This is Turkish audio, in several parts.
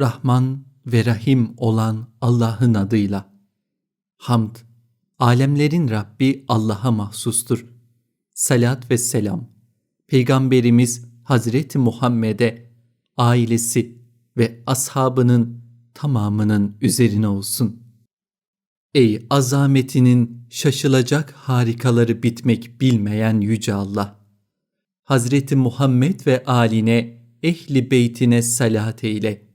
Rahman ve Rahim olan Allah'ın adıyla. Hamd, alemlerin Rabbi Allah'a mahsustur. Salat ve selam, Peygamberimiz Hazreti Muhammed'e, ailesi ve ashabının tamamının üzerine olsun. Ey azametinin şaşılacak harikaları bitmek bilmeyen Yüce Allah! Hazreti Muhammed ve aline, ehli beytine salat eyle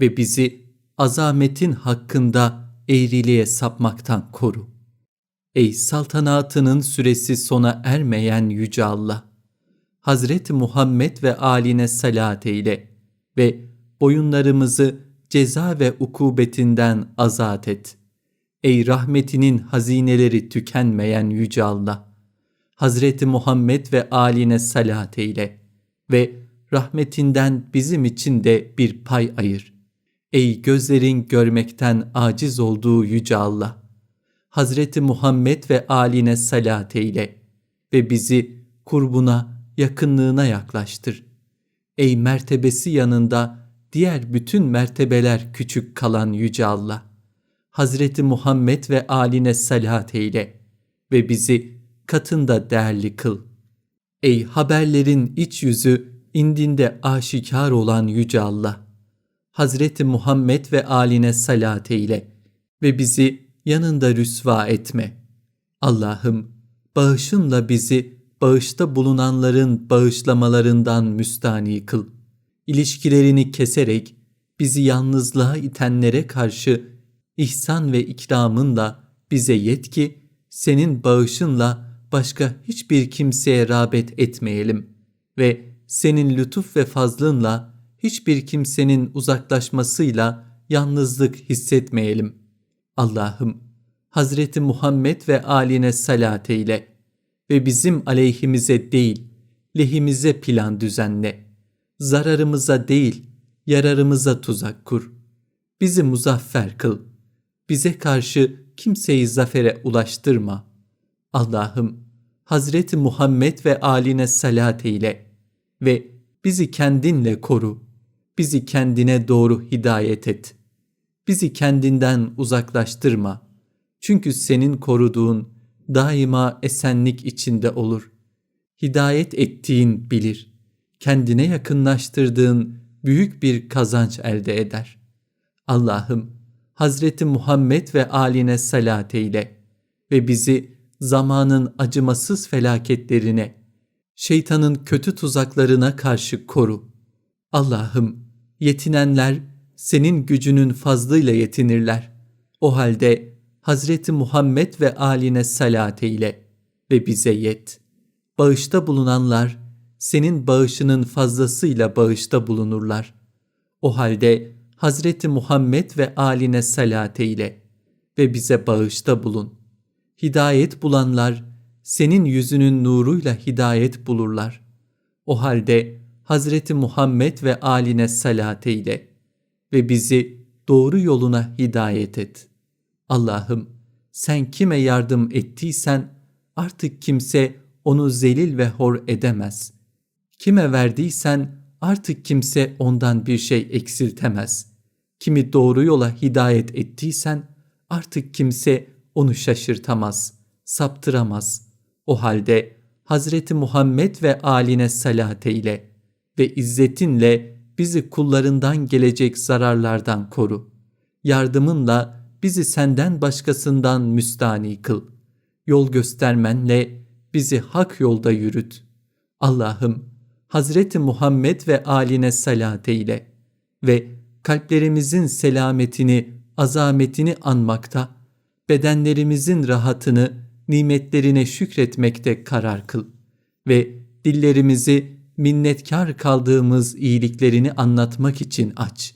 ve bizi azametin hakkında eğriliğe sapmaktan koru. Ey saltanatının süresi sona ermeyen Yüce Allah! Hazreti Muhammed ve aline salat eyle ve boyunlarımızı ceza ve ukubetinden azat et. Ey rahmetinin hazineleri tükenmeyen Yüce Allah! Hazreti Muhammed ve aline salat eyle ve rahmetinden bizim için de bir pay ayır. Ey gözlerin görmekten aciz olduğu Yüce Allah! Hazreti Muhammed ve aline salat eyle ve bizi kurbuna, yakınlığına yaklaştır. Ey mertebesi yanında diğer bütün mertebeler küçük kalan Yüce Allah! Hazreti Muhammed ve aline salat eyle ve bizi katında değerli kıl. Ey haberlerin iç yüzü indinde aşikar olan Yüce Allah! Hazreti Muhammed ve aline salat eyle ve bizi yanında rüsva etme. Allah'ım bağışınla bizi bağışta bulunanların bağışlamalarından müstani kıl. İlişkilerini keserek bizi yalnızlığa itenlere karşı ihsan ve ikramınla bize yet ki senin bağışınla başka hiçbir kimseye rağbet etmeyelim ve senin lütuf ve fazlınla hiçbir kimsenin uzaklaşmasıyla yalnızlık hissetmeyelim. Allah'ım Hazreti Muhammed ve aline salat eyle ve bizim aleyhimize değil, lehimize plan düzenle. Zararımıza değil, yararımıza tuzak kur. Bizi muzaffer kıl. Bize karşı kimseyi zafere ulaştırma. Allah'ım Hazreti Muhammed ve aline salat eyle ve bizi kendinle koru. Bizi kendine doğru hidayet et. Bizi kendinden uzaklaştırma. Çünkü senin koruduğun daima esenlik içinde olur. Hidayet ettiğin bilir. Kendine yakınlaştırdığın büyük bir kazanç elde eder. Allah'ım Hazreti Muhammed ve aline salat eyle ve bizi zamanın acımasız felaketlerine, şeytanın kötü tuzaklarına karşı koru. Allah'ım yetinenler senin gücünün fazlıyla yetinirler. O halde Hazreti Muhammed ve aline salat eyle ve bize yet. Bağışta bulunanlar senin bağışının fazlasıyla bağışta bulunurlar. O halde Hazreti Muhammed ve aline salat eyle ve bize bağışta bulun. Hidayet bulanlar senin yüzünün nuruyla hidayet bulurlar. O halde Hazreti Muhammed ve aline salat eyle ve bizi doğru yoluna hidayet et. Allah'ım sen kime yardım ettiysen artık kimse onu zelil ve hor edemez. Kime verdiysen artık kimse ondan bir şey eksiltemez. Kimi doğru yola hidayet ettiysen artık kimse onu şaşırtamaz, saptıramaz. O halde Hazreti Muhammed ve aline salat eyle ve izzetinle bizi kullarından gelecek zararlardan koru. Yardımınla bizi senden başkasından müstani kıl. Yol göstermenle bizi hak yolda yürüt. Allah'ım Hazreti Muhammed ve aline salat eyle ve kalplerimizin selametini, azametini anmakta, bedenlerimizin rahatını, nimetlerine şükretmekte karar kıl ve dillerimizi minnetkar kaldığımız iyiliklerini anlatmak için aç.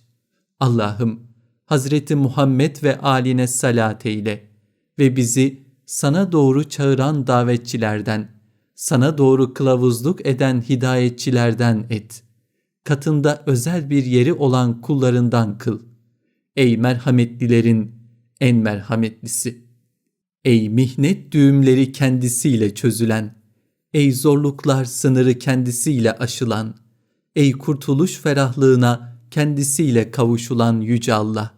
Allah'ım, Hazreti Muhammed ve aline salat eyle ve bizi sana doğru çağıran davetçilerden, sana doğru kılavuzluk eden hidayetçilerden et. Katında özel bir yeri olan kullarından kıl. Ey merhametlilerin en merhametlisi. Ey mihnet düğümleri kendisiyle çözülen, ey zorluklar sınırı kendisiyle aşılan, ey kurtuluş ferahlığına kendisiyle kavuşulan Yüce Allah.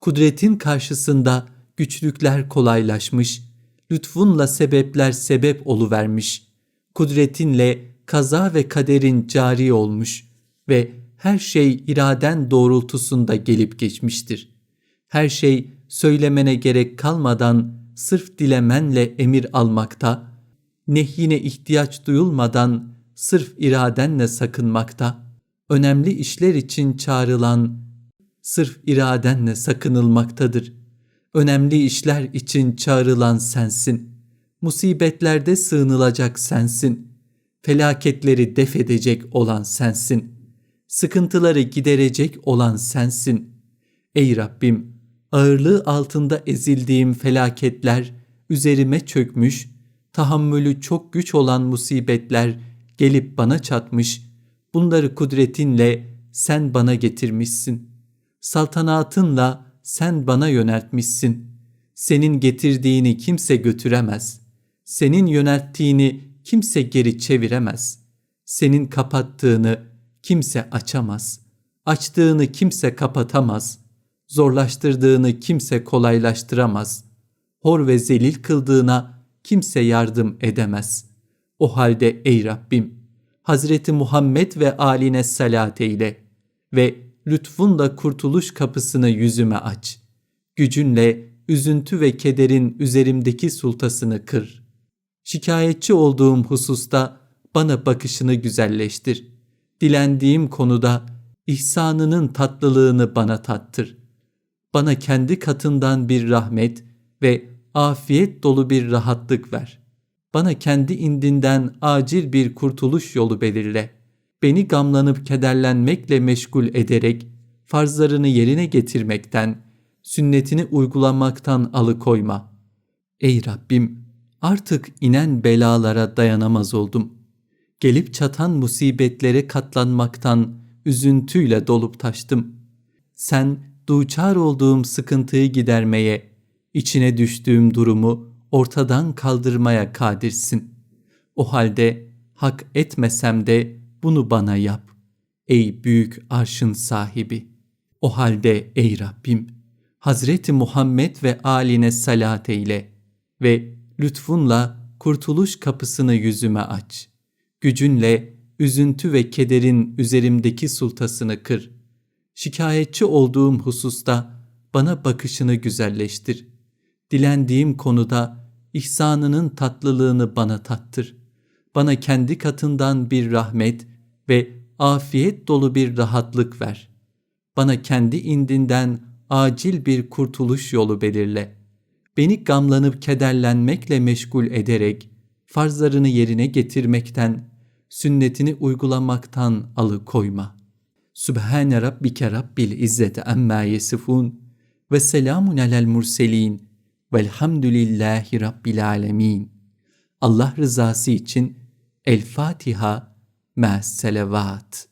Kudretin karşısında güçlükler kolaylaşmış, lütfunla sebepler sebep oluvermiş, kudretinle kaza ve kaderin cari olmuş ve her şey iraden doğrultusunda gelip geçmiştir. Her şey söylemene gerek kalmadan sırf dilemenle emir almakta, nehyine ihtiyaç duyulmadan sırf iradenle sakınmakta, önemli işler için çağrılan sırf iradenle sakınılmaktadır. Önemli işler için çağrılan sensin. Musibetlerde sığınılacak sensin. Felaketleri def edecek olan sensin. Sıkıntıları giderecek olan sensin. Ey Rabbim, ağırlığı altında ezildiğim felaketler üzerime çökmüş, tahammülü çok güç olan musibetler gelip bana çatmış, bunları kudretinle sen bana getirmişsin. Saltanatınla sen bana yöneltmişsin. Senin getirdiğini kimse götüremez. Senin yönelttiğini kimse geri çeviremez. Senin kapattığını kimse açamaz. Açtığını kimse kapatamaz. Zorlaştırdığını kimse kolaylaştıramaz. Hor ve zelil kıldığına kimse yardım edemez. O halde ey Rabbim, Hazreti Muhammed ve aline salat eyle ve lütfunla kurtuluş kapısını yüzüme aç. Gücünle üzüntü ve kederin üzerimdeki sultasını kır. Şikayetçi olduğum hususta bana bakışını güzelleştir. Dilendiğim konuda ihsanının tatlılığını bana tattır. Bana kendi katından bir rahmet ve afiyet dolu bir rahatlık ver. Bana kendi indinden acil bir kurtuluş yolu belirle. Beni gamlanıp kederlenmekle meşgul ederek farzlarını yerine getirmekten, sünnetini uygulamaktan alıkoyma. Ey Rabbim, artık inen belalara dayanamaz oldum. Gelip çatan musibetlere katlanmaktan üzüntüyle dolup taştım. Sen duçar olduğum sıkıntıyı gidermeye, içine düştüğüm durumu ortadan kaldırmaya kadirsin. O halde hak etmesem de bunu bana yap. Ey büyük arşın sahibi. O halde ey Rabbim, Hazreti Muhammed ve aline salat eyle ve lütfunla kurtuluş kapısını yüzüme aç. Gücünle üzüntü ve kederin üzerimdeki sultasını kır. Şikayetçi olduğum hususta bana bakışını güzelleştir. Dilendiğim konuda ihsanının tatlılığını bana tattır. Bana kendi katından bir rahmet ve afiyet dolu bir rahatlık ver. Bana kendi indinden acil bir kurtuluş yolu belirle. Beni gamlanıp kederlenmekle meşgul ederek, farzlarını yerine getirmekten, sünnetini uygulamaktan alıkoyma. Sübhane Rabbike Rabbil İzzeti Amma Yesifun ve selamun alel murselin velhamdülillahi Rabbil Alemin. Allah rızası için El Fatiha, Ma'as Selavat.